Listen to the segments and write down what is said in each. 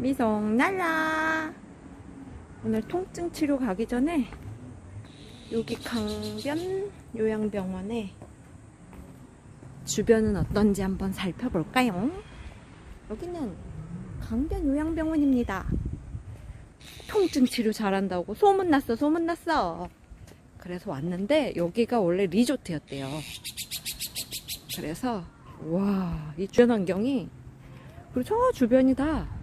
미송 날라 오늘 통증 치료 가기 전에 여기 강변 요양병원에 주변은 어떤지 한번 살펴볼까요? 여기는 강변 요양병원입니다. 통증 치료 잘한다고 소문났어, 소문났어. 그래서 왔는데 여기가 원래 리조트였대요. 그래서 와, 이 주변 환경이 그리고 저 주변이 다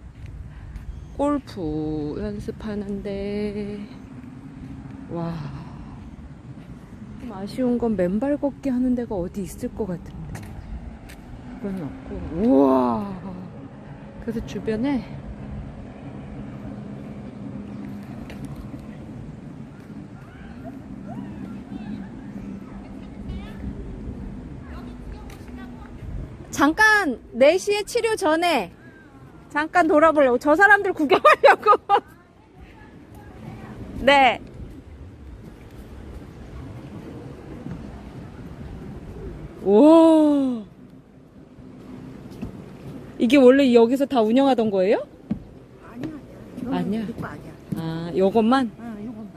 골프 연습하는데 와. 좀 아쉬운 건 맨발 걷기 하는 데가 어디 있을 것 같은데. 그건 없고. 우와. 그래서 주변에 잠깐 4시에 치료 전에 잠깐 돌아보려고 저 사람들 구경하려고 네 와. 이게 원래 여기서 다 운영하던 거예요? 아니야. 아니야. 이거 아니야. 아, 요것만? 어, 이것만.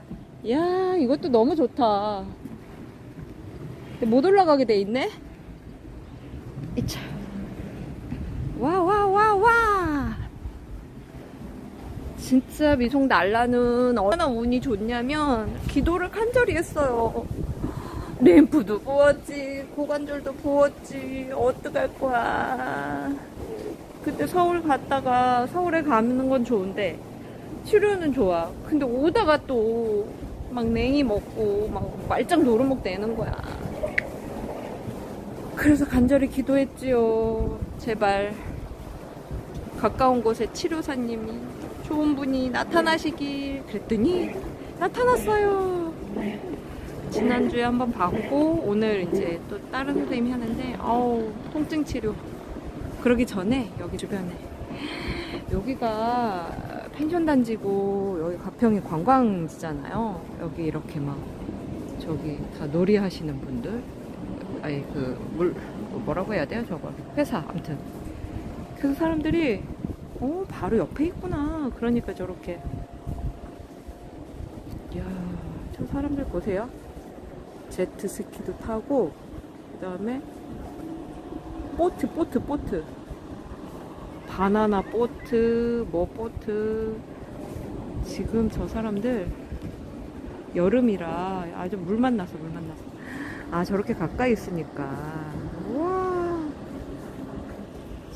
야, 이것도 너무 좋다. 근데 못 올라가게 돼 있네? 이차. 와, 와, 와, 와. 진짜 미송 날라는 얼마나 운이 좋냐면, 기도를 간절히 했어요. 램프도 부었지, 고관절도 부었지, 어떡할 거야. 그때 서울 갔다가, 서울에 가는 건 좋은데, 치료는 좋아. 근데 오다가 또 막 냉이 먹고 막 말짱 도루묵 되는 거야. 그래서 간절히 기도했지요. 제발 가까운 곳에 치료사님이 좋은 분이 나타나시길 그랬더니 나타났어요. 지난주에 한번 받고 오늘 이제 또 다른 선생님이 하는데 아우 통증 치료 그러기 전에 여기 주변에 여기가 펜션 단지고 여기 가평이 관광지잖아요. 여기 이렇게 막 저기 다 놀이 하시는 분들 아니 그물 뭐라고 해야 돼요 저거 회사 아무튼 그 사람들이 어 바로 옆에 있구나. 그러니까 저렇게 야저 사람들 보세요. 제트 스키도 타고 그 다음에 보트 보트 보트 바나나 보트, 뭐 보트. 지금 저 사람들 여름이라 아주 물 만나서 물 만나서. 아 저렇게 가까이 있으니까. 와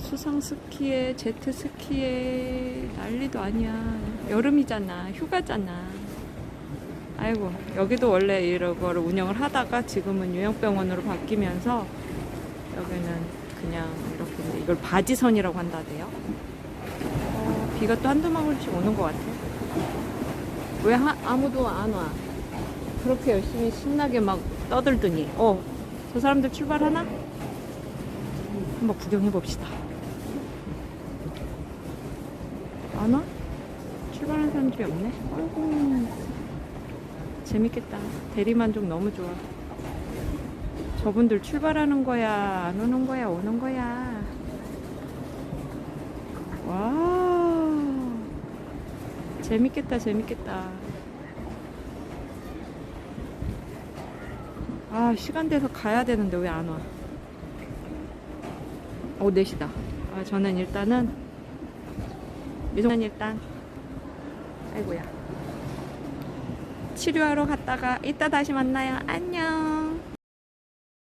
수상 스키에 제트 스키에 난리도 아니야. 여름이잖아. 휴가잖아. 아이고 여기도 원래 이런 거를 운영을 하다가 지금은 요양병원으로 바뀌면서 여기는 그냥 이렇게 이걸 바지선이라고 한다대요. 어, 비가 또 한두 방울씩 오는 것 같아. 왜 하- 아무도 안 와? 그렇게 열심히 신나게 막 떠들더니, 어, 저 사람들 출발하나? 한번 구경해 봅시다. 안 와? 출발하는 사람들이 없네? 아이고, 재밌겠다. 대리만족 너무 좋아. 저분들 출발하는 거야, 안 오는 거야, 오는 거야. 와, 재밌겠다, 재밌겠다. 아, 시간 돼서 가야 되는데 왜 안 와? 오, 4시다. 아, 저는 일단은, 미성은 일단, 아이고야. 치료하러 갔다가 이따 다시 만나요. 안녕.